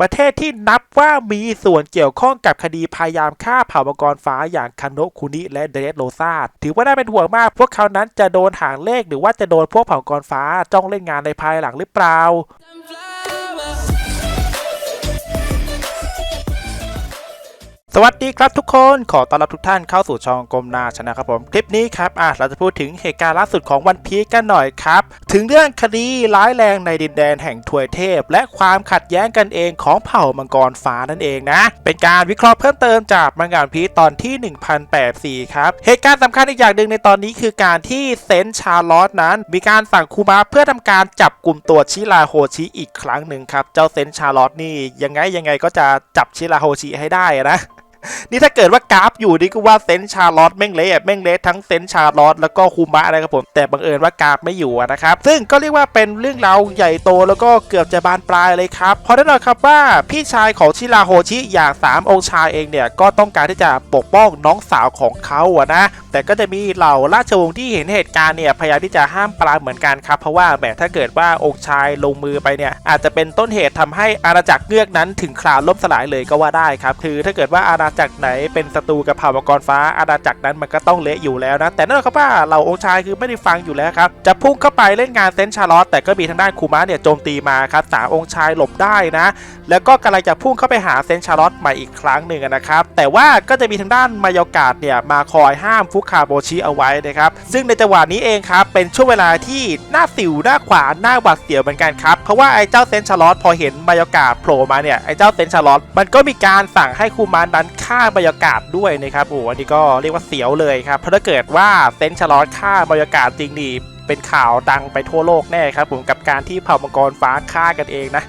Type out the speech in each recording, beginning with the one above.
ประเทศที่นับว่ามีส่วนเกี่ยวข้องกับคดีพยายามฆ่าเผ่ามังกรฟ้าอย่างคาโนคุนิและเดรสโรซาถือว่าน่าเป็นห่วงมาก พวกเขานั้นจะโดนหางเลขหรือว่าจะโดนพวกเผ่ามังกรฟ้าจ้องเล่นงานในภายหลังหรือเปล่า สวัสดีครับทุกคนขอต้อนรับทุกท่านเข้าสู่ช่องกรมนาชนะครับผมคลิปนี้ครับอะเราจะพูดถึงเหตุการณ์ล่าสุดของวันพีกันหน่อยครับ ถึงเรื่องคดีร้ายแรงในดินแดนแห่งถวยเทพ และความขัดแย้งกันเองของเผ่ามังกรฟ้านั่นเองนะ เป็นการวิเคราะห์เพิ่มเติมจากมังงานพีตอนที่ 1084 ครับ เหตุการณ์สำคัญอีกอย่างหนึ่งในตอนนี้คือการที่เซนชาร์ลอตนั้น มีการสั่งคูมาเพื่อทำการจับกลุ่มตัวชิราโฮชิอีกครั้งหนึ่งครับเจ้าเซนชาร์ลอตนี่ยังไงยังไงก็จะจับชิราโฮชิให้ได้นะ นี่ถ้าเกิดว่ากราฟอยู่นี่ก็ว่าเซนชาร์ลอตแม่งเละแม่งเละทั้งเซนชาร์ลอตแล้วก็คูมะนะครับผมแต่บังเอิญว่ากราฟไม่อยู่นะครับซึ่งก็เรียกว่าเป็นเรื่องราวใหญ่โตแล้วก็เกือบจะบานปลายเลยครับเพราะแน่นอนครับว่าพี่ชายของชิราโฮชิอย่างสามองค์ชายเองเนี่ยก็ต้องการที่จะปกป้องน้องสาวของเขาอะนะ แต่ก็จะมีเหล่าราชวงศ์ที่เห็นเหตุการณ์เนี่ยพยายามที่จะห้ามปรามเหมือนกันครับ เพราะว่าแบบถ้าเกิดว่าองค์ชายลงมือไปเนี่ยอาจจะเป็นต้นเหตุทำให้อาณาจักรเงือกนั้นถึงคราวล่มสลายเลยก็ว่าได้ครับคือถ้าเกิดว่าอาณาจักรไหนเป็นศัตรูกับเผ่ามังกรฟ้าอาณาจักรนั้นมันก็ต้องเละอยู่แล้วนะ แต่นั่นครับว่าเหล่าองค์ชายคือไม่ได้ฟังอยู่แล้วครับ จะพุ่งเข้าไปเล่นงานเซนชาร์ลอตแต่ก็มีทางด้านคูมะเนี่ยโจมตีมาครับสามองค์ชายหลบได้นะ แล้วก็กำลังจะพุ่งเข้าไปหาเซนชาร์ลอตใหม่อีกครั้งหนึ่งนะครับ แต่ว่าก็จะมีทางด้านมายากาศเนี่ยมาคอยห้ามฟุคาโบชิเอาไว้นะครับ ซึ่งในจังหวะนี้เองครับเป็นช่วงเวลาที่หน้าสิวหน้าขวานหน้าหวาดเสียวเหมือนกันครับเพราะว่าไอ้เจ้าเซนชาร์ลอตพอเห็นมายากาศโผล่มาเนี่ยไอ้เจ้าเซนชาร์ลอตมันก็มีการสั่งให้คูมานนั้ฆ่ามายากาศด้วยนะครับโอ้อันนี้ก็เรียกว่าเสียวเลยครับ เพราะถ้าเกิดว่าเซนชาร์ลอตฆ่ามายากาศจริงนี่เป็นข่าวดังไปทั่วโลกแน่ครับผมกับการที่เผ่ามังกรฟ้าฆ่ากันเองนะ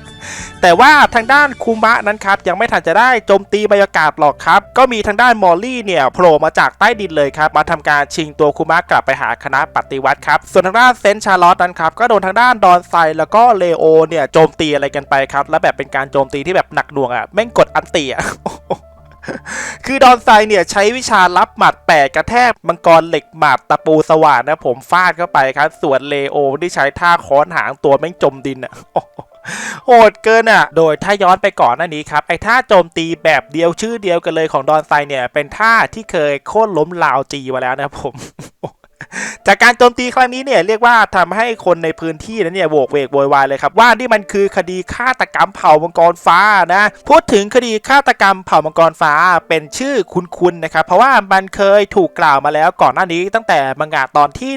แต่ว่าทางด้านคูมะนั้นครับ ยังไม่ทันจะได้โจมตีบรรยากาศหรอกครับ ก็มีทางด้านมอลลี่เนี่ยโผล่มาจากใต้ดินเลยครับ มาทำการชิงตัวคูมะกลับไปหาคณะปฏิวัติครับ ส่วนทางด้านเซนชาร์ลอตนั้นครับ ก็โดนทางด้านดอนไซแล้วก็เลโอเนี่ยโจมตีอะไรกันไปครับ และแบบเป็นการโจมตีที่แบบหนักหน่วงอะแม่งกดอันตีอะ คือดอนไซเนี่ยใช้วิชารับหมัดแปดกระแทกมังกรเหล็กหมัดตะปูสว่านนะผมฟาดเข้าไปครับ ส่วนเลโอที่ใช้ท่าค้อนหางตัวแม่งจมดินอะโหดเกินอะ โดยถ้าย้อนไปก่อนหน้านี้ครับ ไอ้ท่าโจมตีแบบเดียวชื่อเดียวกันเลยของดอนไซเนี่ย เป็นท่าที่เคยโค่นล้มลาวจีมาแล้วนะผม จากการโจมตีครั้งนี้เนี่ยเรียกว่าทำให้คนในพื้นที่นั้นเนี่ยโวกเวกโวยวายเลยครับว่านี่มันคือคดีฆาตกรรมเผ่ามังกรฟ้านะพูดถึงคดีฆาตกรรมเผ่ามังกรฟ้าเป็นชื่อคุ้นๆนะครับเพราะว่ามันเคยถูกกล่าวมาแล้วก่อนหน้านี้ตั้งแต่มังงะตอนที่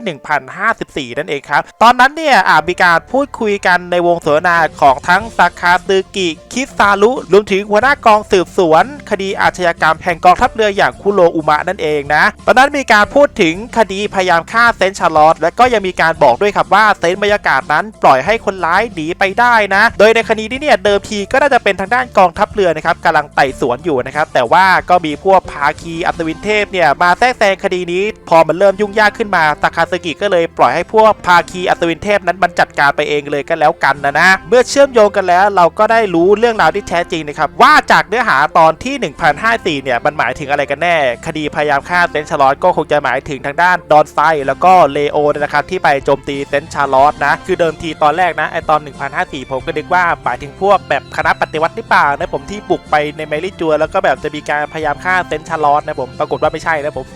1054 นั่นเองครับ ตอนนั้นเนี่ยอาจมีการพูดคุยกันในวงสนทนาของทั้งซาคาตึกิคิซารุรวมถึงหัวหน้ากองสืบสวน คดีอาชญากรรมแห่งกองทัพเรืออย่างคุโรอุมะนั่นเองนะตอนนั้นมีการพูดถึงคดีพยายามฆ่าเซนชาร์ลอตและก็ยังมีการบอกด้วยครับว่าเซนบรรยากาศนั้นปล่อยให้คนร้ายหนีไปได้นะ โดยในคดีนี้เนี่ยเดิมทีก็น่าจะเป็นทางด้านกองทัพเรือนะครับกำลังไต่สวนอยู่นะครับแต่ว่าก็มีพวกภาคีอัศวินเทพเนี่ยมาแทรกแซงคดีนี้ พอมันเริ่มยุ่งยากขึ้นมาตาคาซึกิก็เลยปล่อยให้พวกภาคีอัศวินเทพนั้นมันจัดการไปเองเลยก็แล้วกันนะนะเมื่อเชื่อมโยงกันแล้วเราก็ได้รู้เรื่องราวที่แท้จริงนะครับว่าจากเนื้อหาตอนที่ 1054เนี่ยมันหมายถึงอะไรกันแน่ คดีพยายามฆ่าเซนชาร์ลอตก็คงจะหมายถึงทางด้านดอนไซแล้วก็เลโอนะครับที่ไปโจมตีเซนต์ชาร์ลอตนะคือเดิมทีตอนแรกนะไอตอน 1054 ผมก็นึกว่าหมายถึงพวกแบบคณะปฏิวัติหรือเปล่านะผมที่บุกไปในเมริจัวแล้วก็แบบจะมีการพยายามฆ่าเซนต์ชาร์ลอตนะผมปรากฏว่าไม่ใช่นะผม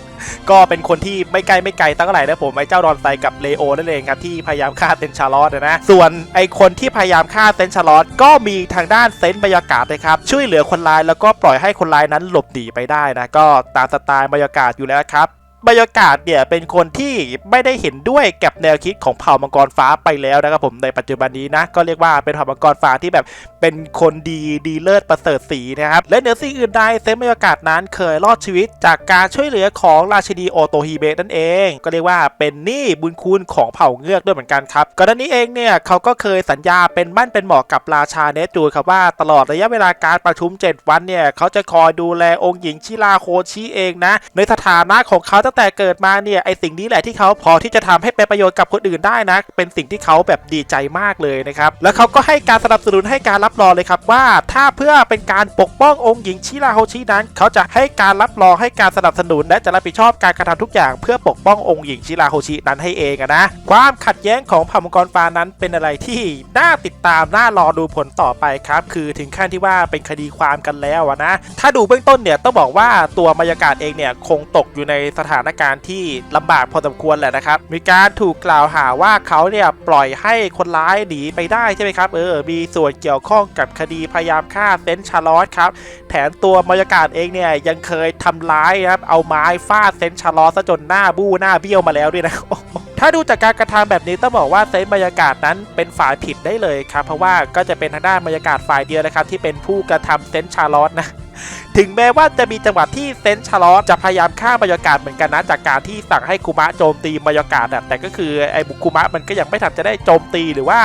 ก็เป็นคนที่ไม่ไกลไม่ไกลตั้งไหร่นะผมไอ้เจ้าดอนไซกับเลโอนั่นเองครับที่พยายามฆ่าเซนชาร์ลอตนะส่วนไอ้คนที่พยายามฆ่าเซนชาร์ลอตก็มีทางด้านเซนบรรยากาศนะครับช่วยเหลือคนร้ายแล้วก็ปล่อยให้คนร้ายนั้นหลบหนีไปได้นะก็ตามสไตล์บรรยากาศอยู่แล้วครับ บรรยากาศเนี่ยเป็นคนที่ไม่ได้เห็นด้วยกับแนวคิดของเผ่ามังกรฟ้าไปแล้วนะครับผมในปัจจุบันนี้นะ ก็เรียกว่าเป็นเผ่ามังกรฟ้าที่แบบเป็นคนดีดีเลิศประเสริฐสีนะครับ และเหนือสิ่งอื่นใดเซนต์บรรยากาศนั้นเคยรอดชีวิตจากการช่วยเหลือของราชินีโอโตฮิเบะนั่นเอง ก็เรียกว่าเป็นหนี้บุญคุณของเผ่าเงือกด้วยเหมือนกันครับก่อนหน้านี้เองเนี่ยเขาก็เคยสัญญาเป็นมั่นเป็นเหมาะกับราชาเนจูครับว่าตลอดระยะเวลาการประชุม 7 วันเนี่ยเขาจะคอยดูแลองค์หญิงชิราโคชิเองนะในสถานะของเขาตั้งแต่งแต่เกิดมาเนี่ยไอสิ่งนี้แหละที่เขาพอที่จะทำให้เป็นประโยชน์กับคนอื่นได้นะ เป็นสิ่งที่เขาแบบดีใจมากเลยนะครับ แล้วเขาก็ให้การสนับสนุนให้การรับรองเลยครับว่าถ้าเพื่อเป็นการปกป้ององค์หญิงชิราโฮชินั้น เขาจะให้การรับรองให้การสนับสนุน และจะรับผิดชอบการกระทำทุกอย่าง เพื่อปกป้ององค์หญิงชิราโฮชินั้นให้เองนะความขัดแย้งของเผ่ามังกรฟ้านั้นเป็นอะไรที่น่าติดตามน่ารอดูผลต่อไปครับ คือถึงขั้นที่ว่าเป็นคดีความกันแล้วนะถ้าดูเบื้องต้นเนี่ยต้องบอกว่าตัวบรรยากาศเองเนี่ยคงตกอยู่ในสถานการณ์ที่ลำบากพอสมควรแหละนะครับ มีการถูกกล่าวหาว่าเขาเนี่ยปล่อยให้คนร้ายหนีไปได้ใช่ไหมครับ เออ มีส่วนเกี่ยวข้องกับคดีพยายามฆ่าเซนชาร์ลอตครับ แถมตัวบรรยากาศเองเนี่ยยังเคยทำร้ายนะครับ เอาไม้ฟาดเซนชาร์ลอตซะจนหน้าบู้หน้าเบี้ยวมาแล้วด้วยนะ ถ้าดูจากการกระทำแบบนี้ต้องบอกว่าเซนบรรยากาศนั้นเป็นฝ่ายผิดได้เลยครับ เพราะว่าก็จะเป็นทางด้านบรรยากาศฝ่ายเดียวนะครับที่เป็นผู้กระทำเซนชาร์ลอตนะถึงแม้ว่าจะมีจังหวะที่เซนชาร์ลอตจะพยายามฆ่าบรรยากาศเหมือนกันนะจากการที่สั่งให้คุมะโจมตีบรรยากาศแต่ก็คือไอ้บุคุมะมันก็ยังไม่ทันจะได้โจมตีหรือว่า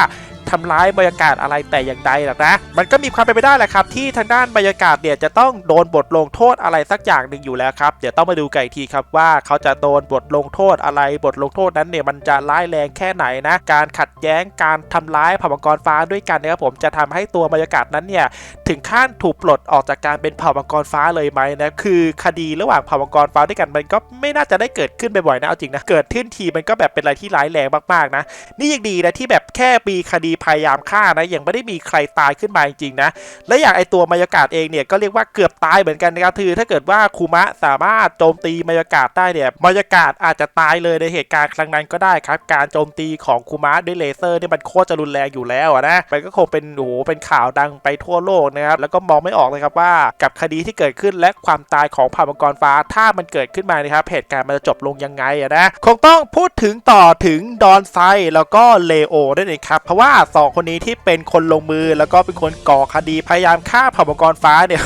ทำร้ายบรรยากาศอะไรแต่อย่างใดหรอกนะ มันก็มีความเป็นไปได้แหละครับ ที่ทางด้านบรรยากาศเนี่ยจะต้องโดนบทลงโทษอะไรสักอย่างหนึ่งอยู่แล้วครับ เดี๋ยวต้องมาดูกันอีกทีครับว่าเขาจะโดนบทลงโทษอะไรบทลงโทษนั้นเนี่ยมันจะร้ายแรงแค่ไหนนะ การขัดแย้งการทำร้ายเผ่ามังกรฟ้าด้วยกันนะครับผมจะทำให้ตัวบรรยากาศนั้นเนี่ยถึงขั้นถูกปลดออกจากการเป็นเผ่ามังกรฟ้าเลยไหมนะคือคดีระหว่างเผ่ามังกรฟ้าด้วยกันมันก็ไม่น่าจะได้เกิดขึ้นบ่อยๆนะเอาจริงนะเกิดขึ้นทีมันก็แบบเป็นอะไรที่ร้ายแรงมากๆนะนี่ยังดีนะที่แบบแค่มีคดีพยายามฆ่านะยังไม่ได้มีใครตายขึ้นมาจริงๆนะและอย่างไอตัวบรรยากาศเองเนี่ยก็เรียกว่าเกือบตายเหมือนกันนะครับคือถ้าเกิดว่าคูมะสามารถโจมตีบรรยากาศได้เนี่ยบรรยากาศอาจจะตายเลยในเหตุการณ์ครั้งนั้นก็ได้ครับ การโจมตีของคูมะด้วยเลเซอร์เนี่ยมันโคตรจะรุนแรงอยู่แล้วนะมันก็คงเป็นโอ้โหเป็นข่าวดังไปทั่วโลกนะครับแล้วก็มองไม่ออกเลยครับว่ากับคดีที่เกิดขึ้นและความตายของผ่ามังกรฟ้าถ้ามันเกิดขึ้นมานะครับเหตุการณ์มันจะจบลงยังไงอะนะคงต้องพูดถึงต่อถึงดอนไซแล้วก็เลโอด้วยนะครับเพราะว่าสองคนนี้ที่เป็นคนลงมือแล้วก็เป็นคนก่อคดีพยายามฆ่าเผ่ามังกรฟ้าเนี่ย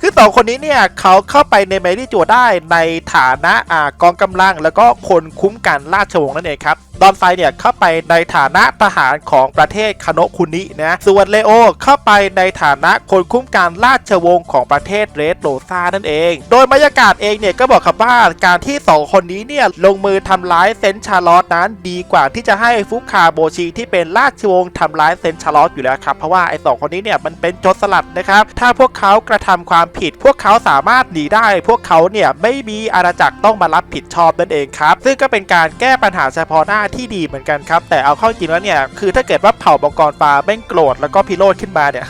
คือสองคนนี้เนี่ยเขาเข้าไปในเมริจัวได้ในฐานะอ่ากองกำลัง แล้วก็คนคุ้มกันราชวงศ์นั่นเองครับดอนไซเนี่ยเข้าไปในฐานะทหารของประเทศคาโนคุนินะส่วนเลโอเข้าไปในฐานะคนคุ้มกันราชวงศ์ของประเทศเรดโรซานั่นเอง โดยบรรยากาศเองเนี่ยก็บอกครับว่าการที่สองคนนี้เนี่ยลงมือทำร้ายเซนชาร์ลอตนั้นดีกว่าที่จะให้ฟุกคาโบชีที่เป็นราชวงศ์ทำร้ายเซนชาร์ลอตอยู่แล้วครับเพราะว่าไอ้สองคนนี้เนี่ยมันเป็นโจรสลัดนะครับถ้าพวกเขากระททำความผิด พวกเขาสามารถหนีได้ พวกเขาเนี่ยไม่มีอาณาจักรต้องมารับผิดชอบนั่นเองครับ ซึ่งก็เป็นการแก้ปัญหาเฉพาะหน้าที่ดีเหมือนกันครับ แต่เอาเข้าจริงแล้วเนี่ยคือถ้าเกิดว่าเผ่ามังกรฟ้าแม่งโกรธแล้วก็พิโรธขึ้นมาเนี่ย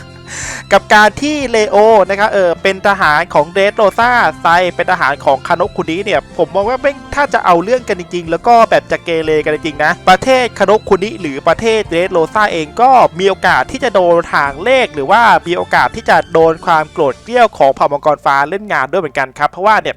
กับการที่เลโอนะครับเออเป็นทหารของเดสโรซาไซเป็นทหารของคานกคุนิเนี่ย ผมมองว่าแม่งถ้าจะเอาเรื่องกันจริง ๆ แล้วก็แบบจะเกเรกันจริงๆนะ ประเทศคานกคุนิหรือประเทศเดสโรซาเองก็มีโอกาสที่จะโดนทางเลข หรือว่ามีโอกาสที่จะโดนความโกรธเกลี้ยวของเผ่ามังกรฟ้าเล่นงานด้วยเหมือนกันครับ เพราะว่าเนี่ย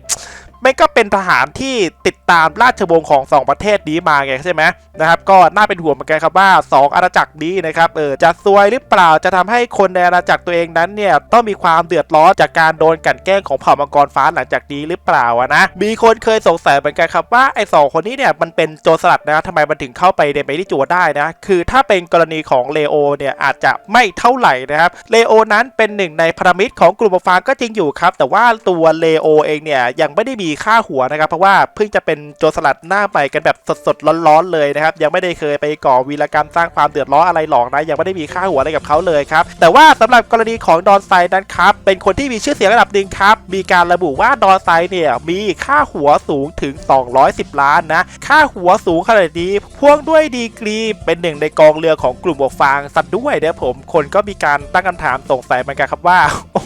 ไม่ก็เป็นทหารที่ติดตามราชวงศ์ของ 2 ประเทศนี้มาไงใช่ไหมนะครับก็น่าเป็นห่วงเหมือนกันครับว่า 2 อาณาจักรนี้นะครับเออจะซวยหรือเปล่าจะทำให้คนในอาณาจักรตัวเองนั้นเนี่ยต้องมีความเดือดร้อนจากการโดนกันแกล้งของเผ่ามังกรฟ้าหลังจากนี้หรือเปล่านะมีคนเคยสงสัยเหมือนกันครับว่าไอ้สองคนนี้เนี่ยมันเป็นโจรสลัดนะทำไมมันถึงเข้าไปในเมดิจัวได้นะคือถ้าเป็นกรณีของเลโอเนี่ยอาจจะไม่เท่าไหร่นะครับเลโอนั้นเป็นหนึ่งในพันธมิตรของกลุ่มฟ้าก็จริงอยู่ครับแต่ว่าตัวเลโอเองเนี่ยยังไม่ได้มีค่าหัวนะครับ เพราะว่าเพิ่งจะเป็นโจรสลัดหน้าใหม่กันแบบสดๆร้อนๆเลยนะครับ ยังไม่ได้เคยไปก่อวีรกรรมสร้างความเดือดร้อนอะไรหรอกนะ ยังไม่ได้มีค่าหัวอะไรกับเขาเลยครับ แต่ว่าสำหรับกรณีของดอนไซนั้นครับ เป็นคนที่มีชื่อเสียงระดับหนึ่งครับ มีการระบุว่าดอนไซเนี่ยมีค่าหัวสูงถึง 210 ล้านนะ ค่าหัวสูงขนาดนี้พ่วงด้วยดีกรีเป็นหนึ่งในกองเรือของกลุ่มบวกฟางสัตว์ด้วยเนี่ยผม คนก็มีการตั้งคำถามสงสัยเหมือนกันครับว่าเ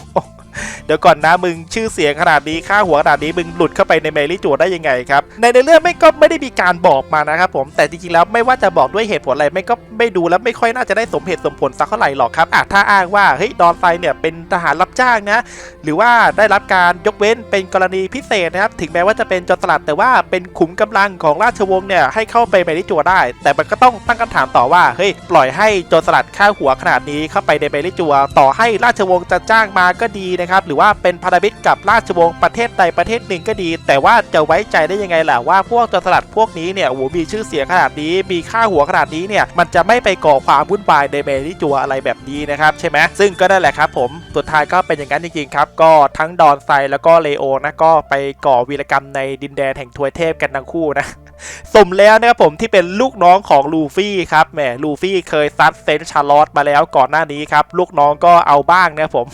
ดี๋ยวก่อนนะมึงชื่อเสียงขนาดนี้ค่าหัวขนาดนี้มึงหลุดเข้าไปในเมลี่จัวได้ยังไงครับในในเรื่องไม่ก็ไม่ได้มีการบอกมานะครับผมแต่จริงๆแล้วไม่ว่าจะบอกด้วยเหตุผลอะไรไม่ก็ไม่ดูแล้วไม่ค่อยน่าจะได้สมเหตุสมผลสักเท่าไหร่หรอกครับอะถ้าอ้างว่าเฮ้ยดอนไซเนี่ยเป็นทหารรับจ้างนะ หรือว่าได้รับการยกเว้นเป็นกรณีพิเศษนะครับถึงแม้ว่าจะเป็นจรสลัดแต่ว่าเป็นขุมกำลังของราชวงศ์เนี่ยให้เข้าไปเมลี่จัวได้ แต่มันก็ต้องตั้งคำถามต่อว่าเฮ้ยปล่อยให้จรสลัดค่าหัวขนาดนี้เข้าไปในเมลี่จัวต่อให้ราชวงศ์จะจ้างมาก็ดีนะครับหรือว่าว่าเป็นพันธมิตรกับราชวงศ์ประเทศใดประเทศหนึ่งก็ดี แต่ว่าจะไว้ใจได้ยังไงล่ะว่าพวกโจรสลัดพวกนี้เนี่ยโอ้โหมีชื่อเสียงขนาดนี้ มีค่าหัวขนาดนี้เนี่ยมันจะไม่ไปก่อความวุ่นวายในเมริจัวอะไรแบบนี้นะครับใช่ไหมซึ่งก็นั่นแหละครับผมสุดท้ายก็เป็นอย่างนั้นจริงๆครับ ก็ทั้งดอนไซแล้วก็เลโอนะก็ไปก่อวีรกรรมในดินแดนแห่งทวยเทพกันทั้งคู่นะสมแล้วนะครับผมที่เป็นลูกน้องของลูฟี่ครับแหมลูฟี่เคยซัดเซนชาร์ลอตมาแล้วก่อนหน้านี้ครับลูกน้องก็เอาบ้างนะครับผม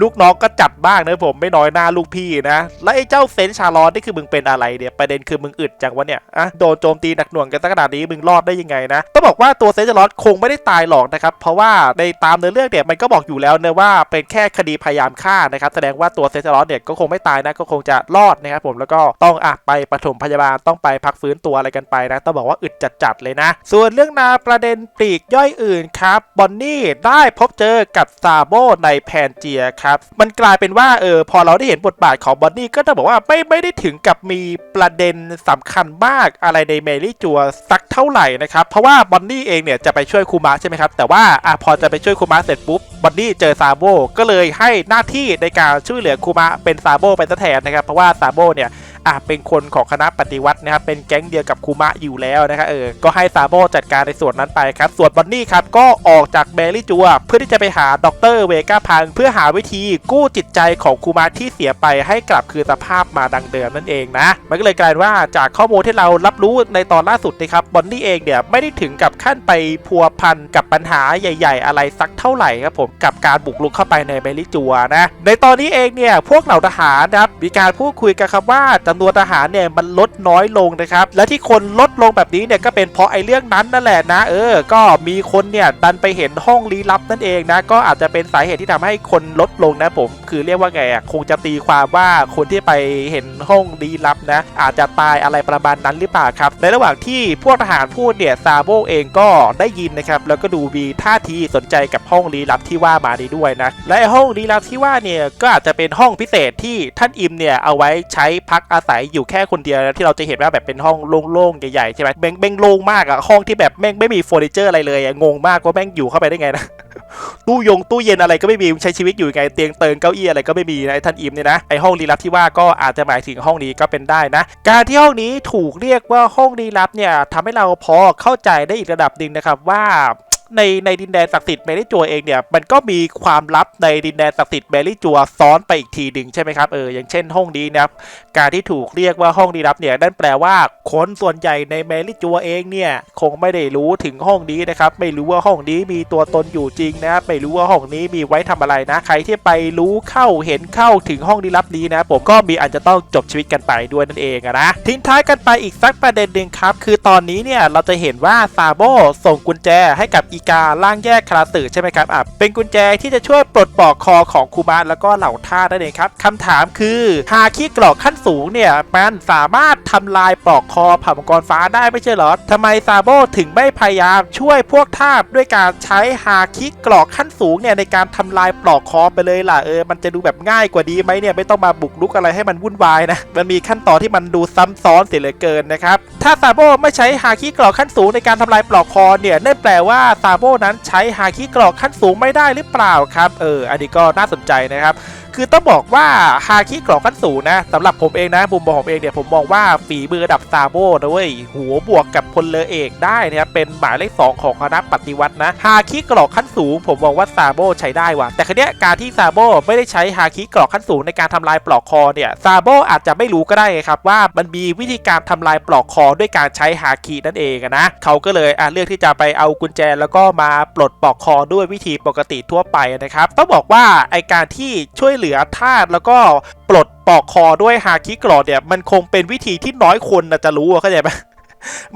ลูกน้องก็จัดบ้างนะผมไม่น้อยหน้าลูกพี่นะ แล้วไอ้เจ้าเซนชาร์ลอตนี่คือมึงเป็นอะไรเนี่ยประเด็นคือมึงอึดจังวะเนี่ยอะโดนโจมตีหนักหน่วงกันสักขนาดนี้มึงรอดได้ยังไงนะต้องบอกว่าตัวเซนชาร์ลอตคงไม่ได้ตายหรอกนะครับเพราะว่าในตามเนื้อเรื่องเนี่ยมันก็บอกอยู่แล้วนะว่าเป็นแค่คดีพยายามฆ่านะครับแสดงว่าตัวเซนชาร์ลอตเนี่ยก็คงไม่ตายนะก็คงจะรอดนะครับผมแล้วก็ต้องอะไปปฐมพยาบาลต้องไปพักฟื้นตัวอะไรกันไปนะต้องบอกว่าอึดจัดๆเลยนะ ส่วนเรื่องนาประเด็นปลีกย่อยอื่นครับบอนนี่ได้พบเจอกับซาโบในแพนียครับ มันกลายเป็นว่าเออพอเราได้เห็นบทบาทของบอนนี่ก็ต้องบอกว่าไม่ไม่ได้ถึงกับมีประเด็นสำคัญมากอะไรในเมลี่จัวสักเท่าไหร่นะครับ เพราะว่าบอนนี่เองเนี่ยจะไปช่วยคูมาใช่ไหมครับ แต่ว่าอะพอจะไปช่วยคูมาเสร็จปุ๊บบอนนี่เจอซาโบก็เลยให้หน้าที่ในการช่วยเหลือคูมาเป็นซาโบไปแทนนะครับ เพราะว่าซาโบเนี่ย อะเป็นคนของคณะปฏิวัตินะครับเป็นแก๊งเดียวกับคูมะอยู่แล้วนะครับเออก็ให้ซาโบจัดการในส่วนนั้นไปครับส่วนบอนนี่ครับก็ออกจากเบลลี่จัว เพื่อที่จะไปหาดรเวก้าพังเพื่อหาวิธีกู้จิตใจของคูมะที่เสียไปให้กลับคืนสภาพมาดังเดิมนั่นเองนะ มันก็เลยกลายว่าจากข้อมูลที่เรารับรู้ในตอนล่าสุดนะครับบอนนี่เองเนี่ยไม่ได้ถึงกับขั้นไปพัวพันกับปัญหาใหญ่ ๆ อะไรสักเท่าไหร่ครับผมกับการบุกรุกเข้าไปในเบลลี่จัวนะในตอนนี้เองเนี่ยพวกเหล่าทหารนะครับมีการพูดคุยกันครับว่าจำนวนทหารเนี่ยมันลดน้อยลงนะครับ และที่คนลดลงแบบนี้เนี่ยก็เป็นเพราะไอ้เรื่องนั้นนั่นแหละนะ เออ ก็มีคนเนี่ยดันไปเห็นห้องลี้ลับนั่นเองนะ ก็อาจจะเป็นสาเหตุที่ทำให้คนลดลงนะผม คือเรียกว่าไงอะคงจะตีความว่าคนที่ไปเห็นห้องลี้ลับนะ อาจจะตายอะไรประมาณนั้นหรือเปล่าครับ ในระหว่างที่พวกทหารพูดเนี่ยซาโบเองก็ได้ยินนะครับ แล้วก็ดูมีท่าทีสนใจกับห้องลี้ลับที่ว่ามานี้ด้วยนะ และไอ้ห้องลี้ลับที่ว่าเนี่ยก็อาจจะเป็นห้องพิเศษที่ท่านอิมเนี่ยเอาไว้ใช้พักอาศยอยู่แค่คนเดียวที่เราจะเห็นว่าแบบเป็นห้องโล่งๆใหญ่ๆใช่ไหมแม่งแม่งโล่งมากอะห้องที่แบบแม่งไม่มีเฟอร์นิเจอร์อะไรเลยอะงงมากว่าแม่งอยู่เข้าไปได้ไงนะตู้ยงตู้เย็นอะไรก็ไม่มีใช้ชีวิตอยู่ไงเตียงเติงเก้าอี้อะไรก็ไม่มีนะท่านอิมเนี่ยนะไอห้องลี้ลับที่ว่าก็อาจจะหมายถึงห้องนี้ก็เป็นได้นะ การที่ห้องนี้ถูกเรียกว่าห้องลี้ลับเนี่ยทำให้เราพอเข้าใจได้อีกระดับหนึ่งนะครับว่า ในในดินแดนศักดิ์สิทธิ์เมลิจัวเองเนี่ยมันก็มีความลับในดินแดนศักดิ์สิทธิ์เมลิจัวซ้อนไปอีกทีหนึ่งใช่ไหมครับเอออย่างเช่นห้องนี้นะครับการที่ถูกเรียกว่าห้องลี้ลับเนี่ยนั่นแปลว่าคนส่วนใหญ่ในเมลิจัวเองเนี่ยคงไม่ได้รู้ถึงห้องนี้นะครับไม่รู้ว่าห้องนี้มีตัวตนอยู่จริงนะไม่รู้ว่าห้องนี้มีไว้ทำอะไรนะใครที่ไปรู้เข้าเห็นเข้าถึงห้องลี้ลับนี้นะผมก็มีอันจะต้องจบชีวิตกันไปด้วยนั่นเองนะทิ้งท้ายกันไปอีกสักประเด็นหนึ่งครับคือตอนนี้เนี่ยเราจะเห็นว่าซาโบส่งกุญแจให้กับอีกาล่างแยกคาราสึใช่ไหมครับอะเป็นกุญแจที่จะช่วยปลดปลอกคอของคูมะแล้วก็เหล่าท่าสนั่นเองครับคำถามคือฮาคิกรอกขั้นสูงเนี่ยมันสามารถทำลายปลอกคอเผ่ามังกรฟ้าได้ไม่ใช่เหรอทำไมซาโบถึงไม่พยายามช่วยพวกท่าด้วยการใช้ฮาคิกรอกขั้นสูงเนี่ยในการทำลายปลอกคอไปเลยล่ะเออมันจะดูแบบง่ายกว่าดีไหมเนี่ยไม่ต้องมาบุกรุกอะไรให้มันวุ่นวายนะมันมีขั้นตอนที่มันดูซ้ำซ้อนเสียเหลือเกินนะครับถ้าซาโบไม่ใช้ฮาคิกรอกขั้นสูงในการทำลายปลอกคอเนี่ยนั่นแปลว่าซาโบนั้นใช้ฮาคิกรอกขั้นสูงไม่ได้หรือเปล่าครับ เออ อันนี้ก็น่าสนใจนะครับ คือต้องบอกว่าฮาคิกรอกขั้นสูงนะสำหรับผมเองนะมุมมองผมเองเนี่ยผมมองว่าฝีมือระดับซาโบนะเว้ยหัวบวกกับพลเรือเอกได้นะครับเป็นหมายเลขสองของคณะปฏิวัตินะฮาคิกรอกขั้นสูง ผมมองว่าซาโบใช้ได้ว่ะแต่ครั้นี้ยการที่ซาโบไม่ได้ใช้ฮาคิกรอกขั้นสูงในการทำลายปลอกคอเนี่ยซาโบอาจจะไม่รู้ก็ได้ครับว่ามันมีวิธีการทำลายปลอกคอด้วยการใช้ฮาคินั่นเองนะเขาก็เลยอะเลือกที่จะไปเอากุญแจแล้วก็มาปลดปลอกคอด้วยวิธีปกติทั่วไปนะครับต้องบอกว่าไอการที่ช่วยเหลือือธาตุแล้วก็ปลดปลอกคอด้วยฮาคิกรอดเนี่ยมันคงเป็นวิธีที่น้อยคนนะจะรู้อะเข้าใจไห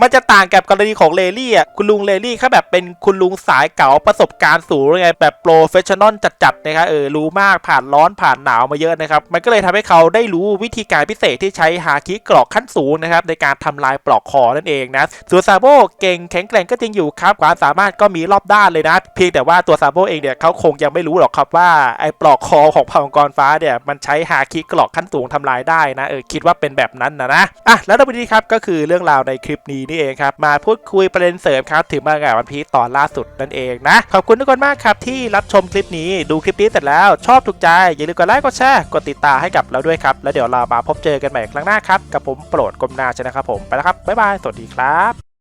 มันจะต่างกับกรณีของเลลี่อะคุณลุงเลลี่เขาแบบเป็นคุณลุงสายเก่าประสบการณ์สูงไงแบบโปรเฟชชั่นอลจัดๆนะครับเออรู้มากผ่านร้อนผ่านหนาวมาเยอะนะครับ มันก็เลยทำให้เขาได้รู้วิธีการพิเศษที่ใช้ฮาคิกรอกขั้นสูงนะครับในการทำลายปลอกคอนั่นเองนะส่วนซาโบเก่งแข็งแกร่งก็จริงอยู่ครับความสามารถก็มีรอบด้านเลยนะ เพียงแต่ว่าตัวซาโบเองเนี่ยเขาคงยังไม่รู้หรอกครับว่าไอ้ปลอกคอของเผ่ามังกรฟ้าเนี่ยมันใช้ฮาคิกรอกขั้นสูงทำลายได้นะเออคิดว่าเป็นแบบนั้นนะนะอะแล้ววันนี้ครับก็คือเรื่องราวในคลิลิปนี้นี่เองครับมาพูดคุยประเด็นเสริมครับถึงมังงะวันพีตอนล่าสุดนั่นเองนะขอบคุณทุกคนมากครับที่รับชมคลิปนี้ดูคลิปนี้เสร็จแล้วชอบถูกใจอย่าลืมกดไลค์กดแชร์กดติดตามให้กับเราด้วยครับแล้วเดี๋ยวเรามาพบเจอกันใหม่ครั้งหน้าครับกับผมโปรดกลมนาชนะครับผมไปแล้วครับบ๊ายบายสวัสดีครับ